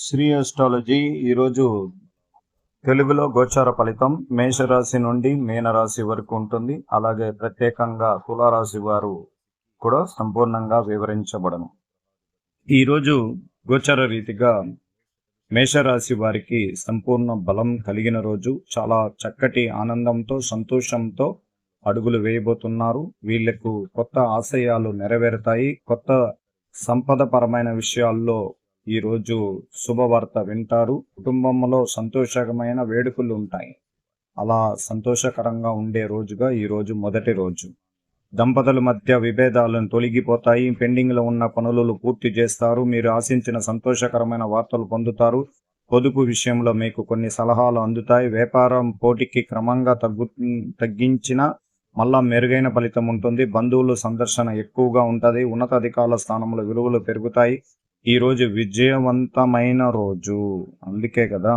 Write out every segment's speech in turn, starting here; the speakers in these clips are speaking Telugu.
శ్రీ అస్ట్రాలజీ ఈరోజు తెలుగులో గోచార ఫలితం మేషరాశి నుండి మీనరాశి వరకు ఉంటుంది. అలాగే ప్రత్యేకంగా తులారాశి వారు కూడా సంపూర్ణంగా వివరించబడను. ఈరోజు గోచార రీతిగా మేషరాశి వారికి సంపూర్ణ బలం కలిగిన రోజు. చాలా చక్కటి ఆనందంతో సంతోషంతో అడుగులు వేయబోతున్నారు. వీళ్ళకు కొత్త ఆశయాలు నెరవేరుతాయి. కొత్త సంపద పరమైన విషయాల్లో ఈ రోజు శుభవార్త వింటారు. కుటుంబంలో సంతోషకరమైన వేడుకలు ఉంటాయి. అలా సంతోషకరంగా ఉండే రోజుగా ఈ రోజు మొదటి రోజు. దంపతుల మధ్య విభేదాలను తొలగిపోతాయి. పెండింగ్లో ఉన్న పనులు పూర్తి చేస్తారు. మీరు ఆశించిన సంతోషకరమైన వార్తలు పొందుతారు. పొదుపు విషయంలో మీకు కొన్ని సలహాలు అందుతాయి. వ్యాపారం పోటీకి క్రమంగా తగ్గు తగ్గించిన మళ్ళా మెరుగైన ఫలితం ఉంటుంది. బంధువులు సందర్శన ఎక్కువగా ఉంటుంది. ఉన్నతాధికారుల స్థానంలో విలువలు పెరుగుతాయి. ఈరోజు విజయవంతమైన రోజు. అందుకే కదా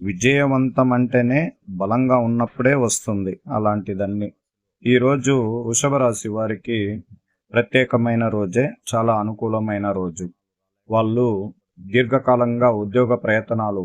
విజయవంతం అంటేనే బలంగా ఉన్నప్పుడే వస్తుంది అలాంటిదన్నీ. ఈ రోజు వృషభ రాశి వారికి ప్రత్యేకమైన రోజే చాలా అనుకూలమైన రోజు. వాళ్ళు దీర్ఘకాలంగా ఉద్యోగ ప్రయత్నాలు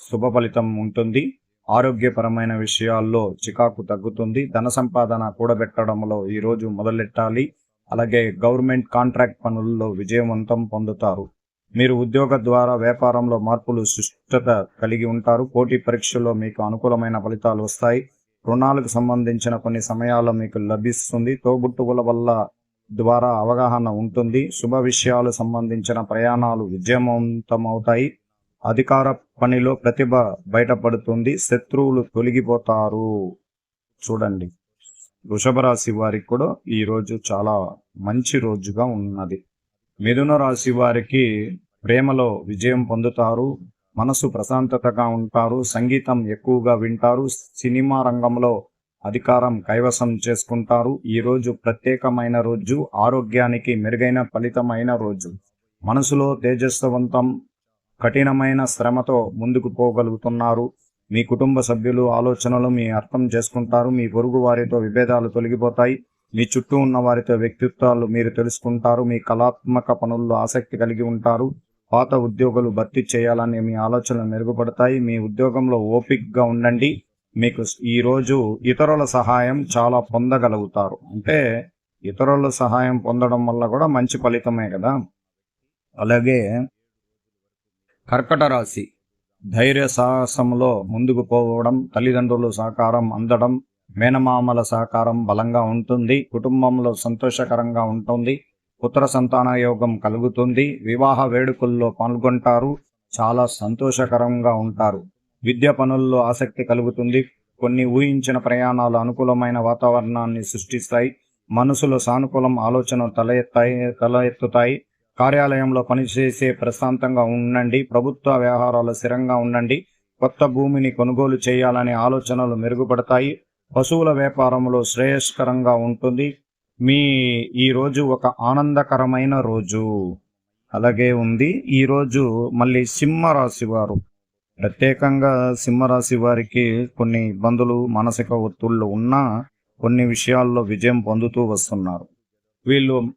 శుభ ఫలితం ఉంటుంది ఆరోగ్యపరమైన విషయాల్లో చికాకు తగ్గుతుంది ధన సంపాదన కూడబెట్టడంలో ఈ రోజు మొదలెట్టాలి అలాగే గవర్నమెంట్ కాంట్రాక్ట్ పనుల్లో విజయవంతం పొందుతారు. మీరు ఉద్యోగ ద్వారా వ్యాపారంలో మార్పులు సుష్టత కలిగి ఉంటారు. పోటీ పరీక్షల్లో మీకు అనుకూలమైన ఫలితాలు వస్తాయి. రుణాలకు సంబంధించిన కొన్ని సమయాల్లో మీకు లభిస్తుంది. తోబుట్టువుల వల్ల ద్వారా అవగాహన ఉంటుంది. శుభ విషయాలు సంబంధించిన ప్రయాణాలు విజయవంతమవుతాయి. అధికార పనిలో ప్రతిభ బయటపడుతుంది. శత్రువులు తొలగిపోతారు. చూడండి. వృషభ రాశి వారికి కూడా ఈ రోజు చాలా మంచి రోజుగా ఉన్నది. మిథున రాశి వారికి ప్రేమలో విజయం పొందుతారు మనసు ప్రశాంతతగా ఉంటారు సంగీతం ఎక్కువగా వింటారు సినిమా రంగంలో అధికారం కైవసం చేసుకుంటారు. ఈ రోజు ప్రత్యేకమైన రోజు ఆరోగ్యానికి మెరుగైన ఫలితమైన రోజు. మనసులో తేజస్వంతం కఠినమైన శ్రమతో ముందుకు పోగలుగుతున్నారు. మీ కుటుంబ సభ్యులు ఆలోచనలు మీ అర్థం చేసుకుంటారు మీ పొరుగు వారితో విభేదాలు తొలగిపోతాయి మీ చుట్టూ ఉన్న వారితో వ్యక్తిత్వాలు మీరు తెలుసుకుంటారు మీ కళాత్మక పనుల్లో ఆసక్తి కలిగి ఉంటారు పాత ఉద్యోగులు భర్తీ చేయాలనే మీ ఆలోచనలు మెరుగుపడతాయి మీ ఉద్యోగంలో ఓపిక్గా ఉండండి మీకు ఈ రోజు ఇతరుల సహాయం చాలా పొందగలుగుతారు. అంటే ఇతరుల సహాయం పొందడం వల్ల కూడా మంచి ఫలితమే కదా. అలాగే కర్కట రాశి ధైర్య సాహసంలో ముందుకు పోవడం తల్లిదండ్రులు సహకారం అందడం మేనమామల సహకారం బలంగా ఉంటుంది కుటుంబంలో సంతోషకరంగా ఉంటుంది పుత్ర సంతాన యోగం కలుగుతుంది వివాహ వేడుకల్లో పాల్గొంటారు చాలా సంతోషకరంగా ఉంటారు. విద్య పనుల్లో ఆసక్తి కలుగుతుంది కొన్ని ఊహించిన ప్రయాణాలు అనుకూలమైన వాతావరణాన్ని సృష్టిస్తాయి మనసులో సానుకూలం ఆలోచన తల ఎత్తాయి తల ఎత్తుతాయి కార్యాలయంలో పనిచేసే ప్రశాంతంగా ఉండండి ప్రభుత్వ వ్యవహారాలు స్థిరంగా ఉండండి కొత్త భూమిని కొనుగోలు చేయాలనే ఆలోచనలు మెరుగుపడతాయి పశువుల వ్యాపారంలో శ్రేయస్కరంగా ఉంటుంది. మీ ఈ రోజు ఒక ఆనందకరమైన రోజు. అలాగే ఉంది. ఈ రోజు మళ్ళీ సింహరాశి వారు. ప్రత్యేకంగా సింహరాశి వారికి కొన్ని ఇబ్బందులు మానసిక ఒత్తుళ్ళు ఉన్నా కొన్ని విషయాల్లో విజయం పొందుతూ వస్తున్నారు. వీళ్ళు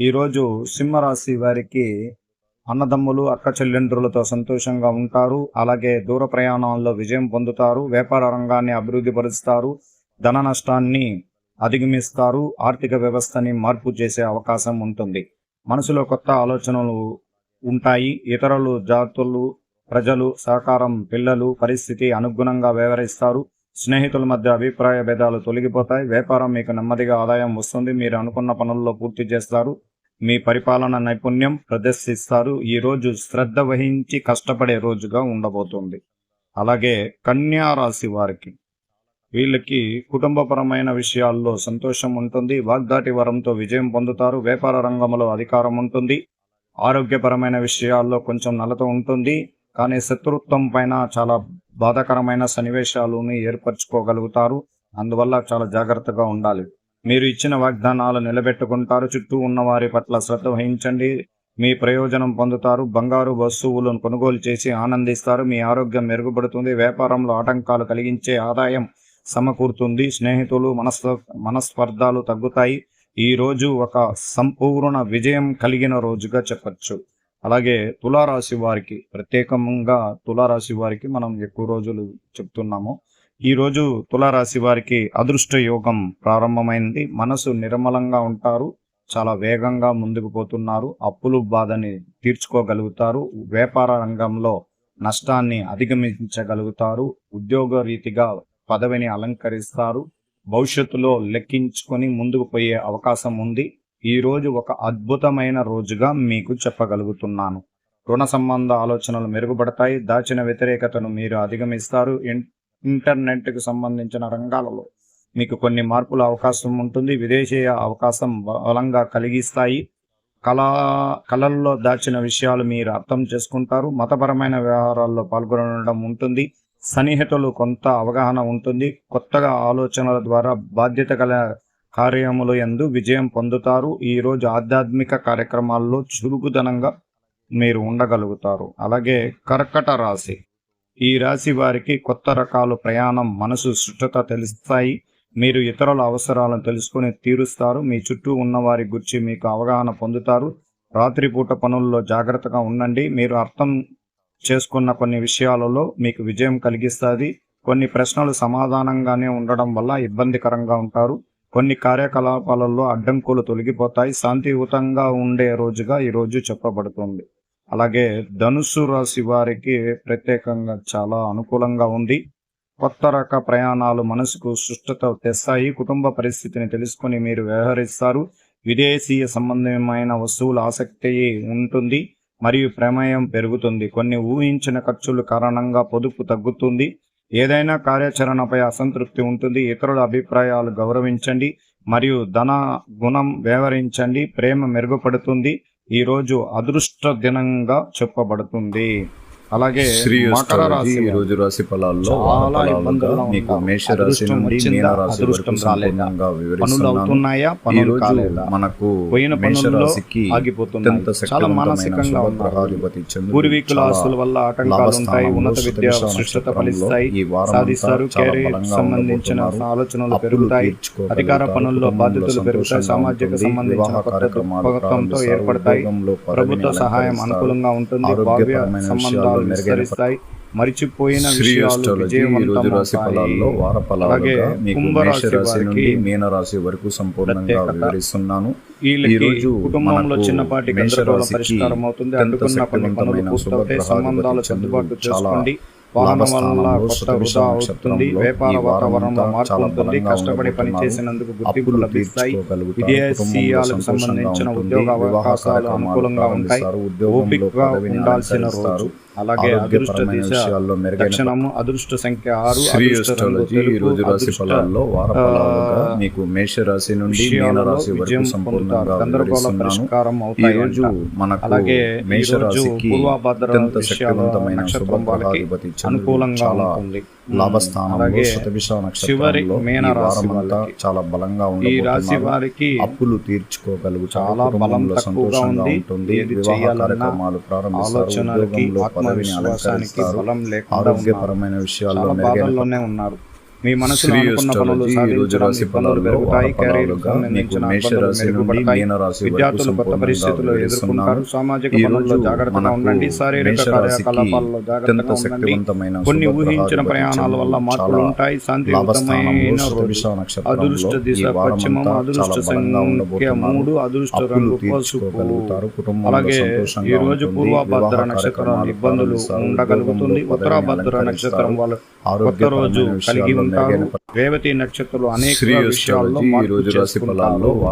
ఈరోజు సింహరాశి వారికి అన్నదమ్ములు అక్క చెల్లెండ్రులతో సంతోషంగా ఉంటారు. అలాగే దూర ప్రయాణాల్లో విజయం పొందుతారు. వ్యాపార రంగాన్ని అభివృద్ధి పరుస్తారు. ధన నష్టాన్ని అధిగమిస్తారు. ఆర్థిక వ్యవస్థని మార్పు చేసే అవకాశం ఉంటుంది. మనసులో కొత్త ఆలోచనలు ఉంటాయి. ఇతరులు జాతులు ప్రజలు సహకారం పిల్లలు పరిస్థితి అనుగుణంగా వ్యవహరిస్తారు. స్నేహితుల మధ్య అభిప్రాయ భేదాలు తొలగిపోతాయి. వ్యాపారం మీకు నెమ్మదిగా ఆదాయం వస్తుంది. మీరు అనుకున్న పనుల్లో పూర్తి చేస్తారు. మీ పరిపాలన నైపుణ్యం ప్రదర్శిస్తారు. ఈ రోజు శ్రద్ధ వహించి కష్టపడే రోజుగా ఉండబోతుంది. అలాగే కన్యారాశి వారికి వీళ్ళకి కుటుంబపరమైన విషయాల్లో సంతోషం ఉంటుంది. వాగ్దాటి వరంతో విజయం పొందుతారు. వ్యాపార రంగంలో అధికారం ఉంటుంది. ఆరోగ్యపరమైన విషయాల్లో కొంచెం నలత ఉంటుంది. కానీ శత్రుత్వం పైన చాలా బాధాకరమైన సన్నివేశాలను ఏర్పరచుకోగలుగుతారు. అందువల్ల చాలా జాగ్రత్తగా ఉండాలి. మీరు ఇచ్చిన వాగ్దానాలు నిలబెట్టుకుంటారు. చుట్టూ ఉన్న వారి పట్ల శ్రద్ధ వహించండి. మీ ప్రయోజనం పొందుతారు. బంగారు వస్తువులను కొనుగోలు చేసి ఆనందిస్తారు. మీ ఆరోగ్యం మెరుగుపడుతుంది. వ్యాపారంలో ఆటంకాలు కలిగించే ఆదాయం సమకూరుతుంది. స్నేహితులు మనస్ మనస్పర్ధాలు తగ్గుతాయి. ఈ రోజు ఒక సంపూర్ణ విజయం కలిగిన రోజుగా చెప్పచ్చు. అలాగే తులారాశి వారికి ప్రత్యేకంగా తులారాశి వారికి మనం ఎక్కువ రోజులు చెప్తున్నాము. ఈ రోజు తులారాశి వారికి అదృష్ట యోగం ప్రారంభమైంది. మనసు నిర్మలంగా ఉంటారు చాలా వేగంగా ముందుకు పోతున్నారు అప్పులు బాధని తీర్చుకోగలుగుతారు వ్యాపార రంగంలో నష్టాన్ని అధిగమించగలుగుతారు ఉద్యోగ రీతిగా పదవిని అలంకరిస్తారు భవిష్యత్తులో లెక్కించుకొని ముందుకు పోయే అవకాశం ఉంది. ఈ రోజు ఒక అద్భుతమైన రోజుగా మీకు చెప్పగలుగుతున్నాను. రుణ సంబంధ ఆలోచనలు మెరుగుపడతాయి. దాచిన వ్యతిరేకతను మీరు అధిగమిస్తారు. ఇన్- ఇంటర్నెట్కు సంబంధించిన రంగాలలో మీకు కొన్ని మార్పుల అవకాశం ఉంటుంది. విదేశీయ అవకాశం బలంగా కలిగిస్తాయి. కళా కళల్లో దాచిన విషయాలు మీరు అర్థం చేసుకుంటారు. మతపరమైన వ్యవహారాల్లో పాల్గొనడం ఉంటుంది. సన్నిహితులు కొంత అవగాహన ఉంటుంది. కొత్తగా ఆలోచనల ద్వారా బాధ్యత గల కార్యములు ఎందు విజయం పొందుతారు. ఈరోజు ఆధ్యాత్మిక కార్యక్రమాల్లో చురుకుదనంగా మీరు ఉండగలుగుతారు. అలాగే కర్కట రాశి. ఈ రాశి వారికి కొత్త రకాల ప్రయాణం మనసు సుష్టత తెలుస్తాయి. మీరు ఇతరుల అవసరాలను తెలుసుకుని తీరుస్తారు. మీ చుట్టూ ఉన్న వారి గురించి మీకు అవగాహన పొందుతారు. రాత్రిపూట పనుల్లో జాగ్రత్తగా ఉండండి. మీరు అర్థం చేసుకున్న కొన్ని విషయాలలో మీకు విజయం కలిగిస్తుంది. కొన్ని ప్రశ్నలు సమాధానంగానే ఉండడం వల్ల ఇబ్బందికరంగా ఉంటారు. కొన్ని కార్యకలాపాలలో అడ్డంకులు తొలగిపోతాయి. శాంతియుతంగా ఉండే రోజుగా ఈ రోజు చెప్పబడుతుంది. అలాగే ధనుసు రాశి వారికి ప్రత్యేకంగా చాలా అనుకూలంగా ఉంది. కొత్త రక ప్రయాణాలు మనసుకు సుష్టత తెస్తాయి. కుటుంబ పరిస్థితిని తెలుసుకొని మీరు వ్యవహరిస్తారు. విదేశీయ సంబంధమైన వస్తువుల ఆసక్తి ఉంటుంది. మరియు ప్రమేయం పెరుగుతుంది. కొన్ని ఊహించిన ఖర్చుల కారణంగా పొదుపు తగ్గుతుంది. ఏదైనా కార్యాచరణపై అసంతృప్తి ఉంటుంది ఇతరుల అభిప్రాయాలు గౌరవించండి మరియు ధన గుణం వ్యవహరించండి ప్రేమ మెరుగుపడుతుంది ఈ రోజు అదృష్ట దినంగా చెప్పబడుతుంది. అలాగే శ్రీ మకర రాశి. రోజు రాశి ఫలాల్లో చాలా ఇబ్బందుల్లో మీకు. మేష రాశి నుండి? మీన రాశి వరకు? సంపూర్ణంగా వివరిస్తున్నాను ఈ పనులు రోజు మనకు పోయిన మేష రాశికి అత్యంత చాలా మానసికంగా చంద్రుడు పూర్వీకుల ఆస్తుల వల్ల ఆటంకాలు ఉంటాయి ఉన్నత విద్య నక్షత్రంలో ఫలిస్తాయి సాధిస్తారు కెరీర్ సంబంధించిన. ఆలోచనలు పెరుగుతాయి. అధికార పనుల్లో బాధ్యతలు పెరుగుతాయి సామాజిక. సంబంధించిన ప్రారంభిస్తారు. ఏర్పడతాయి ప్రభుత్వ సహాయం. అనుకూలంగా ఉంటుంది భావ్య సంబంధాలు మెరుగైన విస్తరిస్తాయి. మరిచిపోయిన విషయాలు అస్ట్రాలజీ ఈ రోజు రాశి ఫలాల్లో విజయవంతమవుతాయి వార అలాగే ఫలాలుగా మీకు కుంభరాశి మేష రాశి నుండి వారికి సంపూర్ణంగా. వివరిస్తున్నాను. వీళ్ళకి ఈరోజు కుటుంబంలో చిన్నపాటి గందరగోళ పరిష్కారం అవుతుంది. అడ్డుకున్న కొన్ని పనులు పూర్తవుతాయి. సంబంధాలు సర్దుబాటు చాలా చేసుకోండి. వాహనం వల్ల కొత్త వృధా అవుతుంది. వ్యాపార ఈ వారం వాతావరణంలో మార్పు ఉంటుంది. కష్టపడి పని ఉండబోతున్నారు. చేసినందుకు గుర్తింపు అప్పులు లభిస్తాయి. విదేశీయాలకు సంబంధించిన. ఉద్యోగ అవకాశాలు అనుకూలంగా ఉంటాయి. ఓపికగా ఉండాల్సిన. రోజు. అలాగే అదృష్ట దిశ అదృష్ట సంఖ్య ఆరు శ్రీ అస్ట్రాలజీ ఈ రోజు రాశి ఫలాల్లో వార ఆ, ఫలాలుగా మీకు మేష రాశి నుండి మీన రాశి వరకు సంపూర్ణంగా పరిష్కారం ఈ రోజు. మనకు అలాగే మేష రాశికి అత్యంత శక్తివంతమైన అనుకూలంగా ఉంటుంది. లాభస్థానంలో శతభిష నక్షత్రంలో మీన వారమంతా చాలా బలంగా ఈ రాశి వారికి అప్పులు తీర్చుకోగలుగుతారు. చాలా బలం కుటుంబంలో తక్కువగా సంతోషంగా ఉంది. ఉంటుంది. వివాహ చేయాలన్నా కార్యక్రమాలు ప్రారంభిస్తారు. ఆలోచనలకి ఉద్యోగంలో ఆత్మవిశ్వాసానికి అలంకరిస్తారు బలం లేకుండా. ఆరోగ్యపరమైన విషయాల్లో ఉన్నారు మీ మనసులో అనుకున్న పనులు విద్యార్థులు కొత్త ఎదుర్కొంటారు సామాజిక పనుల్లో జాగ్రత్తగా ఉండండి శారీరక కార్యకలాపాల్లో జాగ్రత్తగా ఉండండి కొన్ని ఊహించిన ప్రయాణాల వల్ల మార్పులు ఉంటాయి శాంతియుతమైన అదృష్ట దిశ పశ్చిమం సంఖ్య మూడు అదృష్ట రంగు పసుపు అలాగే ఈ రోజు. పూర్వభద్ర నక్షత్రం ఇబ్బందులు. ఉండగలుగుతుంది ఉత్తరాభద్ర నక్షత్రం. వాళ్ళు కొత్త రోజు కలిగి మెరుగైన రేవతి నక్షత్రం అనేక శ్రీ విషయాల్లో ఈ మార్పు రోజు రాశి ఫలాల్లో చేసుకుంటారు